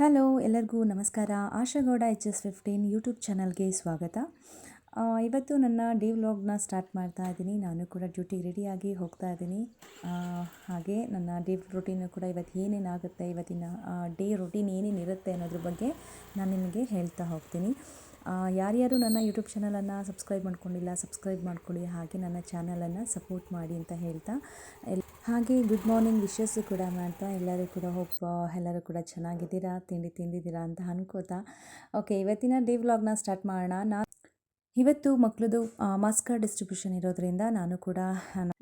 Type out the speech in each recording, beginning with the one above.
Hello, ಎಲ್ಲರಿಗೂ ನಮಸ್ಕಾರ. Asha Gowda H S fifteen YouTube ಚಾನಲ್ಗೆ ಸ್ವಾಗತ. ಇವತ್ತು ನನ್ನ ಡೇ ವ್ಲಾಗ್ನ ಸ್ಟಾರ್ಟ್ ಮಾಡ್ತಾ ಇದ್ದೀನಿ. ನಾನು ಕೂಡ ಡ್ಯೂಟಿಗೆ ರೆಡಿಯಾಗಿ ಹೋಗ್ತಾ ಇದ್ದೀನಿ. ಹಾಗೆ ನನ್ನ ಡೇ ರೊಟೀನು ಕೂಡ ಇವತ್ತು ಏನೇನಾಗುತ್ತೆ, ಇವತ್ತಿನ ಡೇ ರೊಟೀನ್ ಏನೇನಿರುತ್ತೆ ಅನ್ನೋದ್ರ ಬಗ್ಗೆ ನಾನು ನಿಮಗೆ ಹೇಳ್ತಾ ಹೋಗ್ತೀನಿ. ಯಾರ್ಯಾರು ನನ್ನ ಯೂಟ್ಯೂಬ್ ಚಾನಲನ್ನು ಸಬ್ಸ್ಕ್ರೈಬ್ ಮಾಡ್ಕೊಂಡಿಲ್ಲ ಸಬ್ಸ್ಕ್ರೈಬ್ ಮಾಡ್ಕೊಳ್ಳಿ ಹಾಗೆ ನನ್ನ ಚಾನಲನ್ನು ಸಪೋರ್ಟ್ ಮಾಡಿ ಅಂತ ಹೇಳ್ತಾ ಹಾಗೆ ಗುಡ್ ಮಾರ್ನಿಂಗ್ ವಿಶಸ್ಸು ಕೂಡ ಮಾಡ್ತಾ, ಎಲ್ಲರೂ ಕೂಡ ಹೋಪ್ ಎಲ್ಲರೂ ಕೂಡ ಚೆನ್ನಾಗಿದ್ದೀರಾ, ತಿಂಡಿ ತಿಂದಿದ್ದೀರಾ ಅಂತ ಅನ್ಕೋತಾ. ಓಕೆ ಇವತ್ತಿನ ಡೇ ವ್ಲಾಗ್ನ ಸ್ಟಾರ್ಟ್ ಮಾಡೋಣ. ನಾ ಇವತ್ತು ಮಕ್ಕಳದು ಮಾರ್ಕ್ಸ್ ಕಾರ್ಡ್ ಡಿಸ್ಟ್ರಿಬ್ಯೂಷನ್ ಇರೋದ್ರಿಂದ ನಾನು ಕೂಡ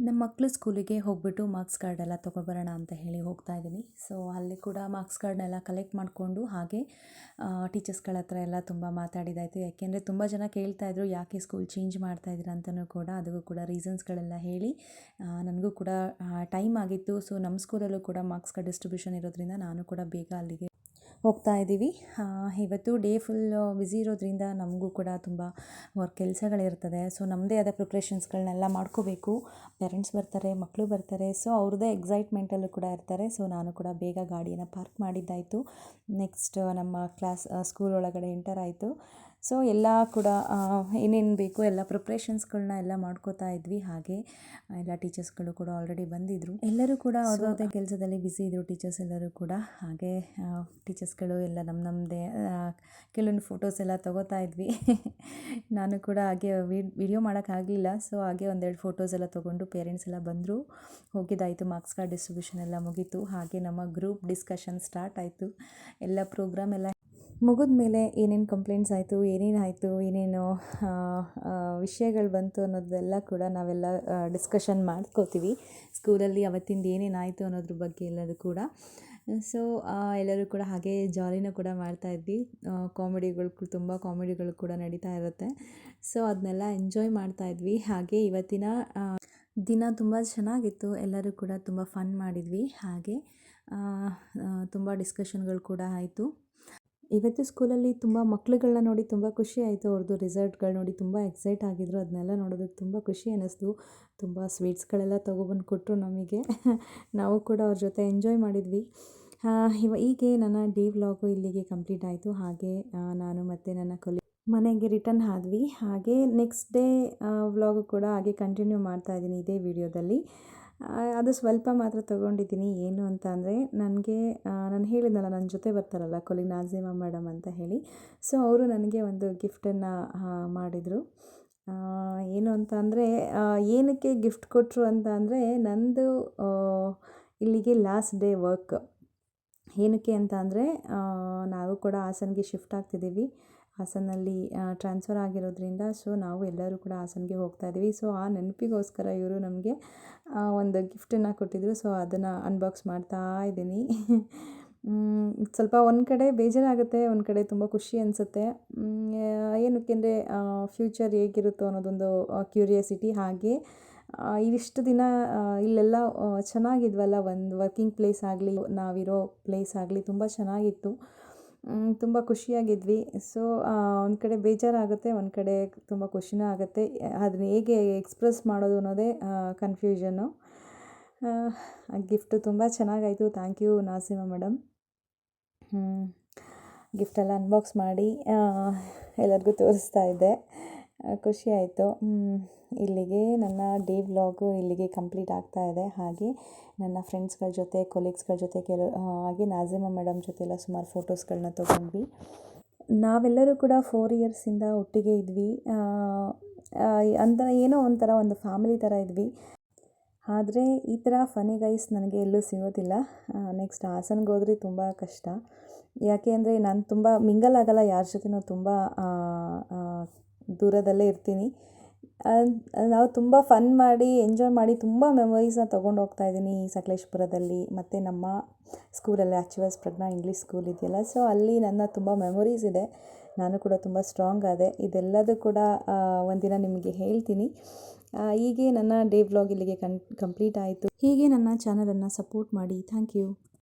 ನಮ್ಮ ಮಕ್ಕಳು ಸ್ಕೂಲಿಗೆ ಹೋಗ್ಬಿಟ್ಟು ಮಾರ್ಕ್ಸ್ ಕಾರ್ಡ್ ಎಲ್ಲ ತೊಗೊಬರೋಣ ಅಂತ ಹೇಳಿ ಹೋಗ್ತಾ ಇದ್ದೀನಿ. ಸೊ, ಅಲ್ಲಿ ಕೂಡ ಮಾರ್ಕ್ಸ್ ಕಾರ್ಡ್ನೆಲ್ಲ ಕಲೆಕ್ಟ್ ಮಾಡಿಕೊಂಡು ಹಾಗೆ ಟೀಚರ್ಸ್ಗಳ ಹತ್ರ ಎಲ್ಲ ತುಂಬ ಮಾತಾಡಿದಾಯಿತು. ಯಾಕೆಂದರೆ ತುಂಬ ಜನ ಕೇಳ್ತಾಯಿದ್ರು ಯಾಕೆ ಸ್ಕೂಲ್ ಚೇಂಜ್ ಮಾಡ್ತಾ ಅಂತಲೂ ಕೂಡ, ಅದಕ್ಕೂ ಕೂಡ ರೀಸನ್ಸ್ಗಳೆಲ್ಲ ಹೇಳಿ ನನಗೂ ಕೂಡ ಟೈಮ್ ಆಗಿತ್ತು. ಸೊ, ನಮ್ಮ ಸ್ಕೂಲಲ್ಲೂ ಕೂಡ ಮಾರ್ಕ್ಸ್ ಕಾರ್ಡ್ ಡಿಸ್ಟ್ರಿಬ್ಯೂಷನ್ ಇರೋದ್ರಿಂದ ನಾನು ಕೂಡ ಬೇಗ ಅಲ್ಲಿಗೆ ಹೋಗ್ತಾ ಇದ್ದೀವಿ. ಇವತ್ತು ಡೇ ಫುಲ್ ಬ್ಯುಸಿ ಇರೋದ್ರಿಂದ ನಮಗೂ ಕೂಡ ತುಂಬ ವರ್ಕ್ ಕೆಲಸಗಳಿರ್ತದೆ. ಸೊ ನಮ್ಮದೇ ಆದ ಪ್ರಿಪ್ರೇಷನ್ಸ್ಗಳನ್ನೆಲ್ಲ ಮಾಡ್ಕೋಬೇಕು. ಪೇರೆಂಟ್ಸ್ ಬರ್ತಾರೆ ಮಕ್ಕಳು ಬರ್ತಾರೆ. ಸೊ ಅವ್ರದ್ದೇ ಎಕ್ಸೈಟ್ಮೆಂಟಲ್ಲೂ ಕೂಡ ಇರ್ತಾರೆ. ಸೊ ನಾನು ಕೂಡ ಬೇಗ ಗಾಡಿಯನ್ನು ಪಾರ್ಕ್ ಮಾಡಿದ್ದಾಯಿತು. ನೆಕ್ಸ್ಟ್ ನಮ್ಮ ಕ್ಲಾಸ್ ಸ್ಕೂಲ್ ಒಳಗಡೆ ಎಂಟರ್ ಆಯಿತು. ಸೊ ಎಲ್ಲ ಕೂಡ ಏನೇನು ಬೇಕು ಎಲ್ಲ ಪ್ರಿಪ್ರೇಷನ್ಸ್ಗಳನ್ನ ಎಲ್ಲ ಮಾಡ್ಕೋತಾ ಇದ್ವಿ. ಹಾಗೆ ಎಲ್ಲ ಟೀಚರ್ಸ್ಗಳು ಕೂಡ ಆಲ್ರೆಡಿ ಬಂದಿದ್ದರು ಎಲ್ಲರೂ ಕೂಡ ಅವ್ರದ್ದೇ ಕೆಲಸದಲ್ಲಿ ಬ್ಯುಸಿ ಇದ್ದರು ಟೀಚರ್ಸ್ ಎಲ್ಲರೂ ಕೂಡ. ಹಾಗೆ ಟೀಚರ್ಸ್ಗಳು ಎಲ್ಲ ನಮ್ಮ ನಮ್ಮದೇ ಕೆಲವೊಂದು ಫೋಟೋಸ್ ಎಲ್ಲ ತೊಗೋತಾ ಇದ್ವಿ. ನಾನು ಕೂಡ ಹಾಗೆ ವಿಡಿಯೋ ಮಾಡೋಕ್ಕಾಗಲಿಲ್ಲ ಸೊ ಹಾಗೆ ಒಂದೆರಡು ಫೋಟೋಸ್ ಎಲ್ಲ ತೊಗೊಂಡು ಪೇರೆಂಟ್ಸ್ ಎಲ್ಲ ಬಂದರು. ಹೋಗಿದ್ದಾಯಿತು ಮಾರ್ಕ್ಸ್ ಕಾರ್ಡ್ ಡಿಸ್ಟ್ರಿಬ್ಯೂಷನ್ ಎಲ್ಲ ಮುಗೀತು. ಹಾಗೆ ನಮ್ಮ ಗ್ರೂಪ್ ಡಿಸ್ಕಷನ್ ಸ್ಟಾರ್ಟ್ ಆಯಿತು. ಎಲ್ಲ ಪ್ರೋಗ್ರಾಮ್ ಎಲ್ಲ ಮುಗಿದ ಮೇಲೆ ಏನೇನು ಕಂಪ್ಲೇಂಟ್ಸ್ ಆಯಿತು, ಏನೇನು ಆಯಿತು, ಏನೇನು ವಿಷಯಗಳು ಬಂತು ಅನ್ನೋದೆಲ್ಲ ಕೂಡ ನಾವೆಲ್ಲ ಡಿಸ್ಕಷನ್ ಮಾಡ್ಕೋತೀವಿ. ಸ್ಕೂಲಲ್ಲಿ ಅವತ್ತಿಂದ ಏನೇನು ಆಯಿತು ಅನ್ನೋದ್ರ ಬಗ್ಗೆ ಎಲ್ಲರೂ ಕೂಡ. ಸೊ ಎಲ್ಲರೂ ಕೂಡ ಹಾಗೆ ಜಾಲಿನೂ ಕೂಡ ಮಾಡ್ತಾ ಇದ್ವಿ. ಕಾಮಿಡಿಗಳು ತುಂಬ ಕಾಮಿಡಿಗಳು ಕೂಡ ನಡೀತಾ ಇರುತ್ತೆ. ಸೊ ಅದನ್ನೆಲ್ಲ ಎಂಜಾಯ್ ಮಾಡ್ತಾ ಇದ್ವಿ. ಹಾಗೆ ಇವತ್ತಿನ ದಿನ ತುಂಬ ಚೆನ್ನಾಗಿತ್ತು. ಎಲ್ಲರೂ ಕೂಡ ತುಂಬ ಫನ್ ಮಾಡಿದ್ವಿ. ಹಾಗೆ ತುಂಬ ಡಿಸ್ಕಷನ್ಗಳು ಕೂಡ ಆಯಿತು. ಇವತ್ತು ಸ್ಕೂಲಲ್ಲಿ ತುಂಬ ಮಕ್ಳುಗಳನ್ನ ನೋಡಿ ತುಂಬ ಖುಷಿ ಆಯಿತು. ಅವ್ರದ್ದು ರಿಸಲ್ಟ್ಗಳು ನೋಡಿ ತುಂಬ ಎಕ್ಸೈಟ್ ಆಗಿದ್ರು. ಅದನ್ನೆಲ್ಲ ನೋಡೋದಕ್ಕೆ ತುಂಬ ಖುಷಿ ಅನ್ನಿಸ್ತು ತುಂಬ ಸ್ವೀಟ್ಸ್ಗಳೆಲ್ಲ ತೊಗೊಬಂದು ಕೊಟ್ಟರು ನಮಗೆ. ನಾವು ಕೂಡ ಅವ್ರ ಜೊತೆ ಎಂಜಾಯ್ ಮಾಡಿದ್ವಿ. ಇವ, ಹೀಗೆ ನನ್ನ ಡೇ ವ್ಲಾಗು ಇಲ್ಲಿಗೆ ಕಂಪ್ಲೀಟ್ ಆಯಿತು. ಹಾಗೆ ನಾನು ಮತ್ತು ನನ್ನ ಕೊಲಿ, ಮನೆಗೆ ರಿಟರ್ನ್ ಆದ್ವಿ. ಹಾಗೆ ನೆಕ್ಸ್ಟ್ ಡೇ ವ್ಲಾಗು ಕೂಡ ಹಾಗೆ ಕಂಟಿನ್ಯೂ ಮಾಡ್ತಾ ಇದ್ದೀನಿ ಇದೇ ವಿಡಿಯೋದಲ್ಲಿ. ಅದು ಸ್ವಲ್ಪ ಮಾತ್ರ ತೊಗೊಂಡಿದ್ದೀನಿ. ಏನು ಅಂತ ಅಂದರೆ ನನಗೆ ನಾನು ಹೇಳಿದ್ನಲ್ಲ ನನ್ನ ಜೊತೆ ಬರ್ತಾರಲ್ಲ ಕೊಲಿ ನಾಜಿಮ ಮೇಡಮ್ ಅಂತ ಹೇಳಿ. ಸೊ ಅವರು ನನಗೆ ಒಂದು ಗಿಫ್ಟನ್ನು ಮಾಡಿದರು. ಏನು ಅಂತ ಅಂದರೆ ಏನಕ್ಕೆ ಗಿಫ್ಟ್ ಕೊಟ್ಟರು ಅಂತ ಅಂದರೆ, ನಂದು ಇಲ್ಲಿಗೆ ಲಾಸ್ಟ್ ಡೇ ವರ್ಕ್ ಏನಕ್ಕೆ ಅಂತ ಅಂದರೆ ನಾವು ಕೂಡ ಹಾಸನ್ಗೆ ಶಿಫ್ಟ್ ಆಗ್ತಿದ್ದೀವಿ. ಹಾಸನಲ್ಲಿ ಟ್ರಾನ್ಸ್ಫರ್ ಆಗಿರೋದ್ರಿಂದ ಸೊ ನಾವು ಎಲ್ಲರೂ ಕೂಡ ಹಾಸನ್ಗೆ ಹೋಗ್ತಾ ಇದ್ದೀವಿ ಸೊ ಆ ನೆನಪಿಗೋಸ್ಕರ ಇವರು ನಮಗೆ ಒಂದು ಗಿಫ್ಟನ್ನು ಕೊಟ್ಟಿದ್ದರು ಸೊ ಅದನ್ನು ಅನ್ಬಾಕ್ಸ್ ಮಾಡ್ತಾ ಇದ್ದೀನಿ. ಸ್ವಲ್ಪ ಒಂದು ಕಡೆ ಬೇಜಾರಾಗುತ್ತೆ, ಒಂದು ಕಡೆ ತುಂಬ ಖುಷಿ ಅನಿಸುತ್ತೆ. ಏನಕ್ಕೆ ಅಂದರೆ ಫ್ಯೂಚರ್ ಹೇಗಿರುತ್ತೋ ಅನ್ನೋದೊಂದು ಕ್ಯೂರಿಯಾಸಿಟಿ ಹಾಗೆ. ಇಷ್ಟು ದಿನ ಇಲ್ಲೆಲ್ಲ ಚೆನ್ನಾಗಿದ್ವಲ್ಲ, ಒಂದು ವರ್ಕಿಂಗ್ ಪ್ಲೇಸ್ ಆಗಲಿ, ನಾವಿರೋ ಪ್ಲೇಸ್ ಆಗಲಿ, ತುಂಬ ಚೆನ್ನಾಗಿತ್ತು. ತುಂಬ ಖುಷಿಯಾಗಿದ್ವಿ. ಸೊ ಒಂದು ಕಡೆ ಬೇಜಾರಾಗುತ್ತೆ, ಒಂದು ಕಡೆ ತುಂಬ ಖುಷಿನೂ ಆಗುತ್ತೆ. ಅದನ್ನ ಹೇಗೆ ಎಕ್ಸ್ಪ್ರೆಸ್ ಮಾಡೋದು ಅನ್ನೋದೇ ಕನ್ಫ್ಯೂಷನ್ನು ಗಿಫ್ಟು ತುಂಬ ಚೆನ್ನಾಗಾಯಿತು. ಥ್ಯಾಂಕ್ ಯು ನಾಸಿಮಾ ಮೇಡಮ್ ಗಿಫ್ಟೆಲ್ಲ ಅನ್ಬಾಕ್ಸ್ ಮಾಡಿ ಎಲ್ಲರಿಗೂ ತೋರಿಸ್ತಾ ಇದ್ದೆ. ಖುಷಿ ಆಯಿತು. ಇಲ್ಲಿಗೆ ನನ್ನ ಡೇ ವ್ಲಾಗು ಇಲ್ಲಿಗೆ ಕಂಪ್ಲೀಟ್ ಆಗ್ತಾ ಇದೆ. ಹಾಗೆ ನನ್ನ ಫ್ರೆಂಡ್ಸ್ಗಳ ಜೊತೆ, ಕೊಲೀಗ್ಸ್ಗಳ ಜೊತೆ ಕೆಲ ಹಾಗೆ ನಾಜಿಮಾ ಮೇಡಮ್ ಜೊತೆ ಎಲ್ಲ ಸುಮಾರು ಫೋಟೋಸ್ಗಳನ್ನ ತೊಗೊಂಡ್ವಿ. ನಾವೆಲ್ಲರೂ ಕೂಡ ಫೋರ್ ಇಯರ್ಸಿಂದ ಒಟ್ಟಿಗೆ ಇದ್ವಿ. ಅಂತ ಏನೋ ಒಂಥರ ಒಂದು ಫ್ಯಾಮಿಲಿ ಥರ ಇದ್ವಿ. ಆದರೆ ಈ ಥರ ಫನಿ ಗೈಸ್ ನನಗೆ ಎಲ್ಲೂ ಸಿಗೋದಿಲ್ಲ. ನೆಕ್ಸ್ಟ್ ಹಾಸನ್ಗೆ ಹೋದ್ರೆ ತುಂಬ ಕಷ್ಟ. ಯಾಕೆ ಅಂದರೆ ನಾನು ತುಂಬ ಮಿಂಗಲ್ ಆಗಲ್ಲ, ಯಾರ ಜೊತೆನೂ ತುಂಬ ದೂರದಲ್ಲೇ ಇರ್ತೀನಿ. ನಾವು ತುಂಬ ಫನ್ ಮಾಡಿ ಎಂಜಾಯ್ ಮಾಡಿ ತುಂಬ ಮೆಮೊರೀಸ್ನ ತೊಗೊಂಡು ಹೋಗ್ತಾ ಇದ್ದೀನಿ ಸಕಲೇಶ್ಪುರದಲ್ಲಿ. ಮತ್ತು ನಮ್ಮ ಸ್ಕೂಲಲ್ಲಿ ಆಕ್ಚುವಸ್ ಪ್ರಜ್ಞಾ ಇಂಗ್ಲೀಷ್ ಸ್ಕೂಲ್ ಇದೆಯಲ್ಲ. ಸೊ ಅಲ್ಲಿ ನನ್ನ ತುಂಬ ಮೆಮೊರೀಸ್ ಇದೆ. ನಾನು ಕೂಡ ತುಂಬ ಸ್ಟ್ರಾಂಗ್ ಆದೆ. ಇದೆಲ್ಲದೂ ಕೂಡ ಒಂದಿನ ನಿಮಗೆ ಹೇಳ್ತೀನಿ. ಹೀಗೆ ನನ್ನ ಡೇ ವ್ಲಾಗ್ ಇಲ್ಲಿಗೆ ಕಂಪ್ಲೀಟ್ ಆಯಿತು. ಹೀಗೆ ನನ್ನ ಚಾನಲನ್ನು ಸಪೋರ್ಟ್ ಮಾಡಿ. Thank you